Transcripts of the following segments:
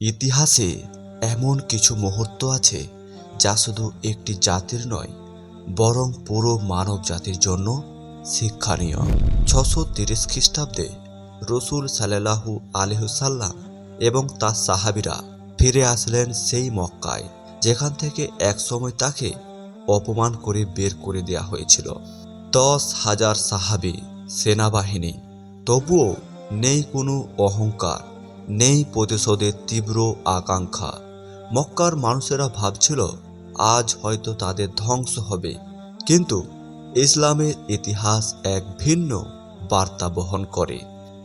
ইতিহাসে এমন কিছু মুহূর্ত আছে যা শুধু একটি জাতির নয়, বরং পুরো মানব জাতির জন্য শিক্ষণীয়। ছশো তিরিশ খ্রিস্টাব্দে রসুল সাল্লাহু আলহুসাল্লাম এবং তার সাহাবিরা ফিরে আসলেন সেই মক্কায়, যেখান থেকে একসময় তাকে অপমান করে বের করে দেওয়া হয়েছিল। দশ হাজার সাহাবি, সেনাবাহিনী, তবুও নেই কোনো অহংকার। নেই প্রতিশোধের তীব্র আকাঙ্ক্ষা। মক্কার মানুষেরা ভাবছিল, আজ হয়তো তাদের ধ্বংস হবে। কিন্তু ইসলামের ইতিহাস এক ভিন্ন বার্তা বহন করে।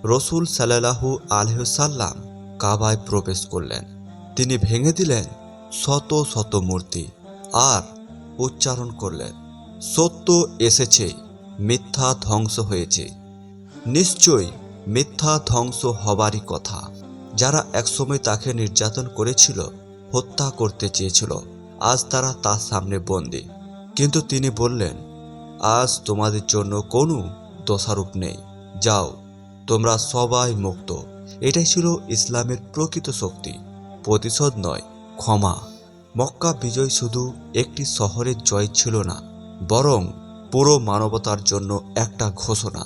রসুল সাল্লাহু আলহসাল্লাম কাবায় প্রবেশ করলেন। তিনি ভেঙে দিলেন শত শত মূর্তি আর উচ্চারণ করলেন, সত্য এসেছে, মিথ্যা ধ্বংস হয়েছে। নিশ্চয়ই মিথ্যা ধ্বংস হবারই কথা। যারা একসময় তাকে নির্যাতন করেছিল, হত্যা করতে চেয়েছিল। আজ তারা তার সামনে বন্দি। কিন্তু তিনি বললেন, আজ তোমাদের জন্য কোনো দোষারোপ নেই। যাও, তোমরা সবাই মুক্ত। এটাই ছিল ইসলামের প্রকৃত শক্তি। প্রতিশোধ নয়, ক্ষমা। মক্কা বিজয় শুধু একটি শহরের জয় ছিল না, বরং পুরো মানবতার জন্য একটা ঘোষণা।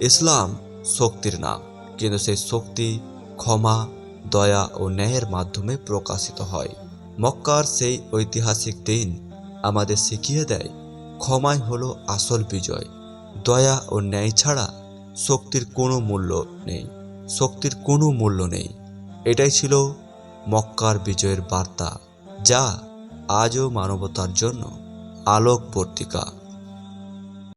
ইসলাম শক্তির নাম, কিন্তু সেই শক্তি ক্ষমা, দয়া ও ন্যায়ের মাধ্যমে প্রকাশিত হয়। মক্কার সেই ঐতিহাসিক দিন আমাদের শিখিয়ে দেয়, ক্ষমাই হলো আসল বিজয়। দয়া ও ন্যায় ছাড়া শক্তির কোনো মূল্য নেই। শক্তির কোনো মূল্য নেই। এটাই ছিল মক্কার বিজয়ের বার্তা, যা আজও মানবতার জন্য আলোক পত্রিকা